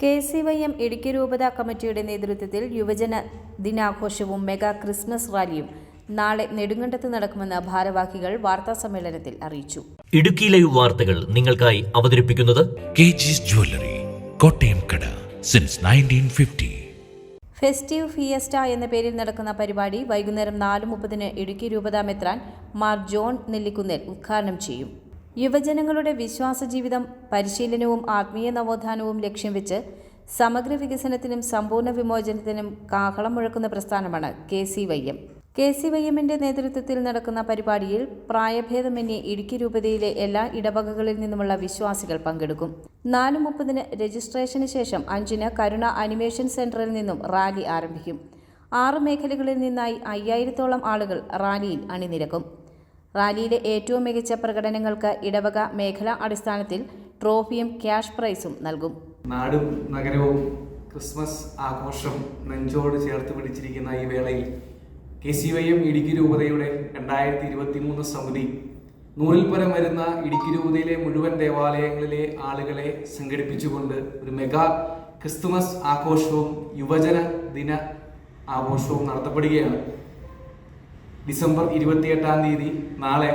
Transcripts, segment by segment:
K C Y M Idukki രൂപത കമ്മിറ്റിയുടെ നേതൃത്വത്തിൽ യുവജന ദിനാഘോഷവും മെഗാ ക്രിസ്മസ് റാലിയും നാളെ നെടുങ്കണ്ടത്ത് നടക്കുമെന്ന് ഭാരവാഹികൾ വാർത്താ സമ്മേളനത്തിൽ അറിയിച്ചു. ഇടുക്കി ലൈവ് വാർത്തകൾ നിങ്ങൾക്കായി അവതരിപ്പിക്കുന്നത് കെ ജിസ് ജ്വല്ലറി കോട്ടയം കട since nineteen fifty festive fiesta എന്ന പേരിൽ നടക്കുന്ന പരിപാടി വൈകുന്നേരം നാല് മുപ്പതിന് ഇടുക്കി രൂപതാ മെത്രാൻ മാർ ജോൺ നെല്ലിക്കുന്നേൽ ഉദ്ഘാടനം ചെയ്യും. യുവജനങ്ങളുടെ വിശ്വാസ ജീവിതം പരിശീലനവും ആത്മീയ നവോത്ഥാനവും ലക്ഷ്യം വെച്ച് സമഗ്ര വികസനത്തിനും സമ്പൂർണ വിമോചനത്തിനും കാഹളം മുഴക്കുന്ന പ്രസ്ഥാനമാണ് K C Y M. K C Y എമ്മിന്റെ നേതൃത്വത്തിൽ നടക്കുന്ന പരിപാടിയിൽ പ്രായഭേദമന്യേ ഇടുക്കി രൂപതയിലെ എല്ലാ ഇടവകകളിൽ നിന്നുമുള്ള വിശ്വാസികൾ പങ്കെടുക്കും. നാല് മുപ്പതിന് രജിസ്ട്രേഷന് ശേഷം അഞ്ചിന് കരുണ അനിമേഷൻ സെന്ററിൽ നിന്നും റാലി ആരംഭിക്കും. ആറ് മേഖലകളിൽ നിന്നായി അയ്യായിരത്തോളം ആളുകൾ റാലിയിൽ അണിനിരക്കും. റാലിയിലെ ഏറ്റവും മികച്ച പ്രകടനങ്ങൾക്ക് ഇടവക മേഖലാ അടിസ്ഥാനത്തിൽ ട്രോഫിയും ക്യാഷ് പ്രൈസും നൽകും. നാടും നഗരവും ക്രിസ്മസ് ആഘോഷം നെഞ്ചോട് ചേർത്ത് പിടിച്ചിരിക്കുന്ന ഈ വേളയിൽ K C Y M Idukki രൂപതയുടെ രണ്ടായിരത്തി ഇരുപത്തി മൂന്ന് സമിതി നൂറിൽ പരം വരുന്ന ഇടുക്കി രൂപതയിലെ മുഴുവൻ ദേവാലയങ്ങളിലെ ആളുകളെ സംഘടിപ്പിച്ചുകൊണ്ട് ഒരു മെഗാ ക്രിസ്തുമസ് ആഘോഷവും യുവജന ദിന ആഘോഷവും നടത്തപ്പെടുകയാണ്. ഡിസംബർ ഇരുപത്തിയെട്ടാം തീയതി നാളെ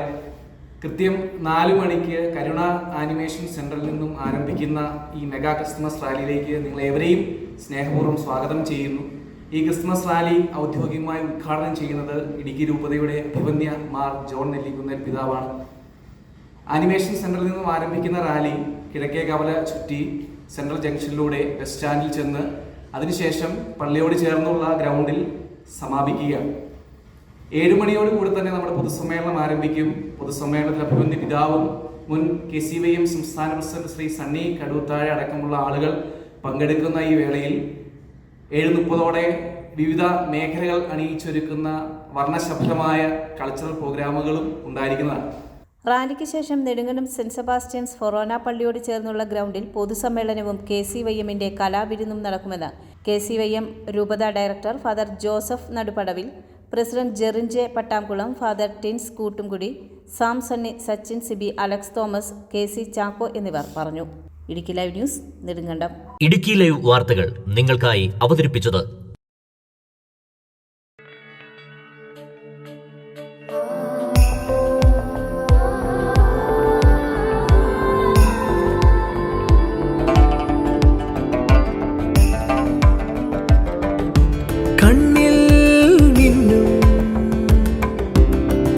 കൃത്യം നാല് മണിക്ക് കരുണ ആനിമേഷൻ സെന്ററിൽ നിന്നും ആരംഭിക്കുന്ന ഈ മെഗാ ക്രിസ്മസ് റാലിയിലേക്ക് നിങ്ങൾ ഏവരെയും സ്നേഹപൂർവം സ്വാഗതം ചെയ്യുന്നു. ഈ ക്രിസ്മസ് റാലി ഔദ്യോഗികമായി ഉദ്ഘാടനം ചെയ്യുന്നത് ഇടുക്കി രൂപതയുടെ അഭിവന്യ മാർ ജോൺ നെല്ലിക്കുന്ന പിതാവാണ്. ആനിമേഷൻ സെന്ററിൽ നിന്നും ആരംഭിക്കുന്ന റാലി കിഴക്കേ കവല ചുറ്റി സെൻട്രൽ ജംഗ്ഷനിലൂടെ ബസ് സ്റ്റാൻഡിൽ ചെന്ന് അതിനുശേഷം പള്ളിയോട് ചേർന്നുള്ള ഗ്രൗണ്ടിൽ സമാപിക്കുകയാണ്. ഏഴ് മണിയോട് കൂടി തന്നെ നമ്മുടെ പൊതുസമ്മേളനം ആരംഭിക്കും. പൊതുസമ്മേളനത്തിൽ അഭിമന്യ പിതാവും മുൻ കെ സി വൈ എം സംസ്ഥാന പ്രസിഡന്റ് ശ്രീ സണ്ണി കടുത്താഴ അടക്കമുള്ള ആളുകൾ പങ്കെടുക്കുന്ന ഈ വേളയിൽ ഏഴ് മുപ്പതോടെ വിവിധ മേഖലകൾ അണിയിച്ചൊരുക്കുന്ന വർണശബ്ദമായ കൾച്ചറൽ പ്രോഗ്രാമുകളും ഉണ്ടായിരിക്കുന്നതാണ്. റാലിക്ക് ശേഷം നെടുങ്കണ്ടം സെന്റ് സെബാസ്റ്റ്യൻസ് ഫൊറോന പള്ളിയോട് ചേർന്നുള്ള ഗ്രൗണ്ടിൽ പൊതുസമ്മേളനവും കെ സി വൈ എമ്മിന്റെ കലാവിരുന്നും നടക്കുമെന്ന് കെ സി വൈ എം രൂപത director father Joseph Nadupadavil president Jerin J Pattamkulam father Tins Koottumkudy Sam Sunny Sachin Sibi Alex Thomas K C Chacko എന്നിവർ പറഞ്ഞു. Idukki live news Nedumkandam. Idukki live വാർത്തകൾ നിങ്ങൾക്കായി അവതരിപ്പിച്ചത്